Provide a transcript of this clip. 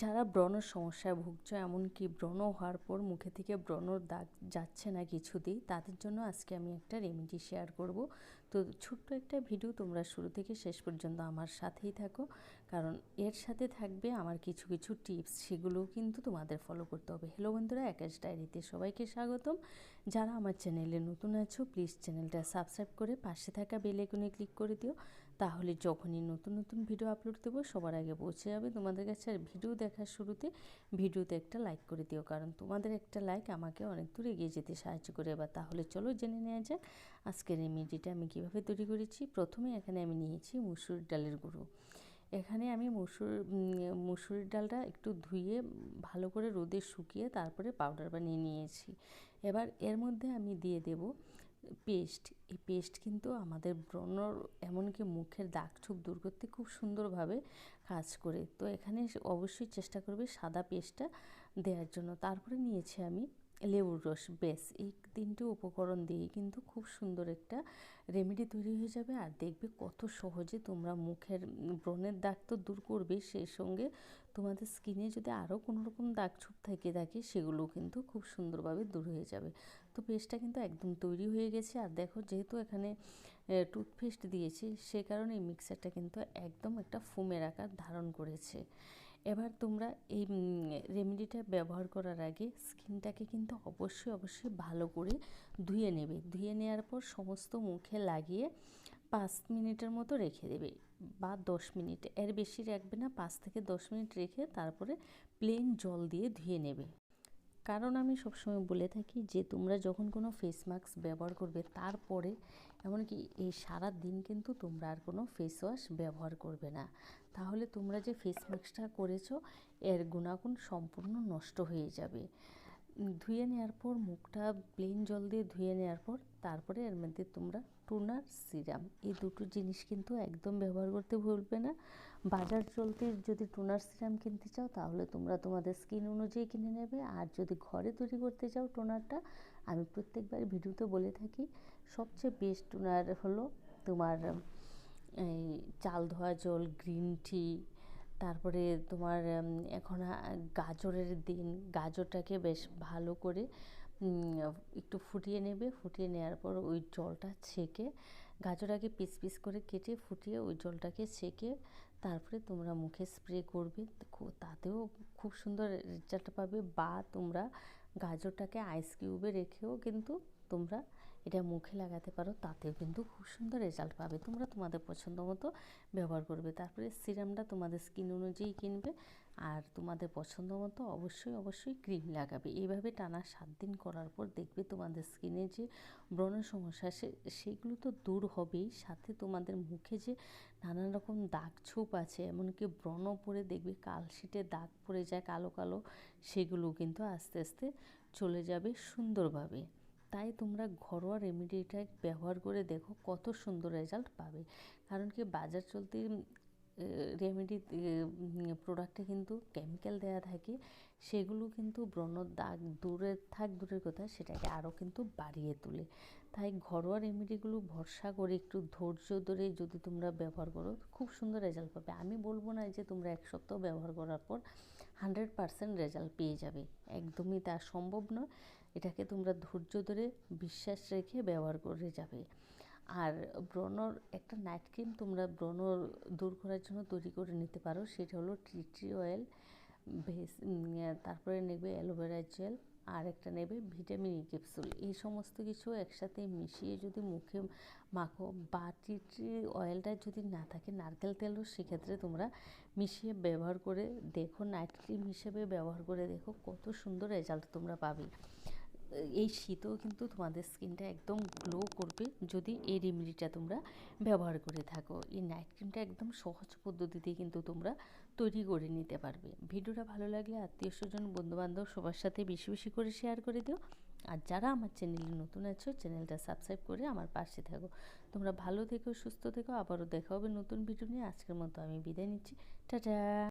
যারা ব্রণর সমস্যায় ভুগছো, এমনকি ব্রণ হওয়ার পর মুখে থেকে ব্রণর দাগ যাচ্ছে না কিছুতেই, তাদের জন্য আজকে আমি একটা রেমেডি শেয়ার করব। তো ছোট্ট একটা ভিডিও তোমরা শুরু থেকে শেষ পর্যন্ত আমার সাথেই থাকো, কারণ এর সাথে থাকবে আমার কিছু কিছু টিপস সেগুলোও কিন্তু তোমাদের ফলো করতে হবে। হ্যালো বন্ধুরা একাশ ডায়েরিতে সবাইকে স্বাগতম। যারা আমার চ্যানেলে নতুন আছো প্লিজ চ্যানেলটা সাবস্ক্রাইব করে পাশে থাকা বেল ক্লিক করে দিও। তাহলে যখনই নতুন নতুন ভিডিও আপলোড দেবো, সবার আগে পৌঁছে যাবে তোমাদের কাছে। আর ভিডিও দেখার শুরুতে ভিডিওতে একটা লাইক করে দিও, কারণ তোমাদের একটা লাইক আমাকে অনেক দূর এগিয়ে যেতে সাহায্য করে। এবার তাহলে চলো জেনে নেওয়া যাক আজকের রেমেডিটা আমি কীভাবে তৈরি করেছি। প্রথমে এখানে আমি নিয়েছি মুসুর ডালের গুঁড়ো। এখানে আমি মুসুর মুসুরির ডালটা একটু ধুয়ে ভালো করে রোদে শুকিয়ে তারপরে পাউডার বানিয়ে নিয়েছি। এবার এর মধ্যে আমি দিয়ে দেব পেস্ট, এই পেস্ট কিন্তু আমাদের ব্রণর এমনকি মুখের দাগ ছোপ দূর করতে খুব সুন্দরভাবে কাজ করে। তো এখানে অবশ্যই চেষ্টা করবে সাদা পেস্টটা দেওয়ার জন্য। তারপরে নিয়েছি আমি লেবুর রস। বেশ এই তিনটে উপকরণ দিয়ে কিন্তু খুব সুন্দর একটা রেমেডি তৈরি হয়ে যাবে। আর দেখবে কত সহজে তোমরা মুখের ব্রণের দাগ তো দূর করবে, সেই সঙ্গে তোমাদের স্কিনে যদি আরও কোনো রকম দাগ ছোপ থেকে থাকে, সেগুলোও কিন্তু খুব সুন্দরভাবে দূর হয়ে যাবে। তো পেস্টটা কিন্তু একদম তৈরি হয়ে গেছে। আর দেখো, যেহেতু এখানে টুথপেস্ট দিয়েছি, সে কারণে এই মিক্সারটা কিন্তু একদম একটা ফুমের আকার ধারণ করেছে। এবার তোমরা এই রেমেডিটা ব্যবহার করার আগে স্কিনটাকে কিন্তু অবশ্যই অবশ্যই ভালো করে ধুয়ে নেবে। ধুয়ে নেওয়ার পর সমস্ত মুখে লাগিয়ে পাঁচ মিনিটের মতো রেখে দেবে বা দশ মিনিট। এর বেশি রাখবে না, পাঁচ থেকে দশ মিনিট রেখে তারপরে প্লেন জল দিয়ে ধুয়ে নেবে। কারণ আমি সবসময় বলে থাকি যে তোমরা যখন কোনো ফেস মাস্ক ব্যবহার করবে তারপরে, এমনকি এই সারা দিন কিন্তু তোমরা আর কোনো ফেস ওয়াশ ব্যবহার করবে না। তাহলে তোমরা যে ফেস মাস্কটা করেছ, এর গুণাগুণ সম্পূর্ণ নষ্ট হয়ে যাবে। ধুয়ে নেওয়ার পর, মুখটা প্লেন জল দিয়ে ধুয়ে নেওয়ার পর, তারপরে এর মধ্যে তোমরা টোনার সিরাম। এই দুটো জিনিস কিন্তু একদম ব্যবহার করতে ভুলবে না। বাজার চলতে যদি টোনার সিরাম কিনতে চাও, তাহলে তোমরা তোমাদের স্কিন অনুযায়ী কিনে নেবে। আর যদি ঘরে তৈরি করতে চাও টোনারটা, আমি প্রত্যেকবার ভিডিওতে বলে থাকি, সবচেয়ে বেস্ট টোনার হলো তোমার, এই চাল ধোয়া জল গ্রিন টি তারপরে তোমার এখন গাজরের দিন। গাজরটাকে বেশ ভালো করে একটু ফুটিয়ে নেবে। ফুটিয়ে নেওয়ার পর ওই জলটা ছেঁকে, গাজরটাকে পিস পিস করে কেটে ফুটিয়ে ওই জলটাকে ছেঁকে তারপরে তোমরা মুখে স্প্রে করবে। তাতেও খুব সুন্দর রেজাল্ট পাবে। বা তোমরা গাজরটাকে আইস কিউবে রেখেও কিন্তু তোমরা এটা মুখে লাগাতে পারো, তাতেও কিন্তু খুব সুন্দর রেজাল্ট পাবে। তোমরা তোমাদের পছন্দ মতো ব্যবহার করবে। তারপরে সিরামটা তোমাদের স্কিন অনুযায়ী কিনবে আর তোমাদের পছন্দ মতো অবশ্যই অবশ্যই ক্রিম লাগাবে। এইভাবে টানা সাত দিন করার পর দেখবে তোমাদের স্কিনে যে ব্রণ সমস্যা, সে, সেগুলো তো দূর হবেই। সাথে তোমাদের মুখে যে নানান রকম দাগ ছোপ আছে, এমনকি ব্রণ পরে দেখবে কালশিটে দাগ পড়ে যায় কালো কালো, সেগুলো কিন্তু আস্তে আস্তে চলে যাবে সুন্দরভাবে। তাই তোমরা ঘরোয়া রেমেডিটা ব্যবহার করে দেখো কত সুন্দর রেজাল্ট পাবে। কারণ কি বাজার চলতে রেমেডি প্রোডাক্টে কিন্তু কেমিক্যাল দেওয়া থাকে, সেগুলো কিন্তু ব্রণর দাগ দূরে থাক, দূরের কথা, সেটাকে আরও কিন্তু বাড়িয়ে তোলে। তাই ঘরোয়া রেমেডিগুলো ভরসা করে একটু ধৈর্য ধরে যদি তোমরা ব্যবহার করো, খুব সুন্দর রেজাল্ট পাবে। আমি বলব না যে তোমরা এক সপ্তাহ ব্যবহার করার পর হান্ড্রেড পারসেন্ট রেজাল্ট পেয়ে যাবে। একদমই তা সম্ভব নয়। এটাকে তোমরা ধৈর্য ধরে বিশ্বাস রেখে ব্যবহার করে যাবে। আর ব্রণর একটা নাইট ক্রিম তোমরা ব্রণ দূর করার জন্য তৈরি করে নিতে পারো। সেটা হলো টি ট্রি অয়েল, ভেস তারপরে নেবে অ্যালোভেরা জেল, আর একটা নেবে ভিটামিন ই ক্যাপসুল এই সমস্ত কিছু একসাথে মিশিয়ে যদি মুখে মাখো বা টি অয়েলটা যদি না থাকে, নারকেল তেলও সেক্ষেত্রে তোমরা মিশিয়ে ব্যবহার করে দেখো। নাইট ক্রিম হিসেবে ব্যবহার করে দেখো কত সুন্দর রেজাল্ট তোমরা পাবে। এই শীতেও কিন্তু তোমাদের স্কিনটা একদম গ্লো করবে যদি এই রেমেডিটা তোমরা ব্যবহার করে থাকো। এই নাইট ক্রিমটা একদম সহজ পদ্ধতিতে কিন্তু তোমরা তৈরি করে নিতে পারবে। ভিডিওটা ভালো লাগলে আত্মীয় স্বজন, বন্ধুবান্ধব সবার সাথে বেশি বেশি করে শেয়ার করে দিও। আর যারা আমার চ্যানেলে নতুন আছো চ্যানেলটা সাবস্ক্রাইব করে আমার পাশে থাকো। তোমরা ভালো থেকো, সুস্থ থেকো। আবারও দেখা হবে নতুন ভিডিও নিয়ে। আজকের মতো আমি বিদায় নিচ্ছি। টাটা!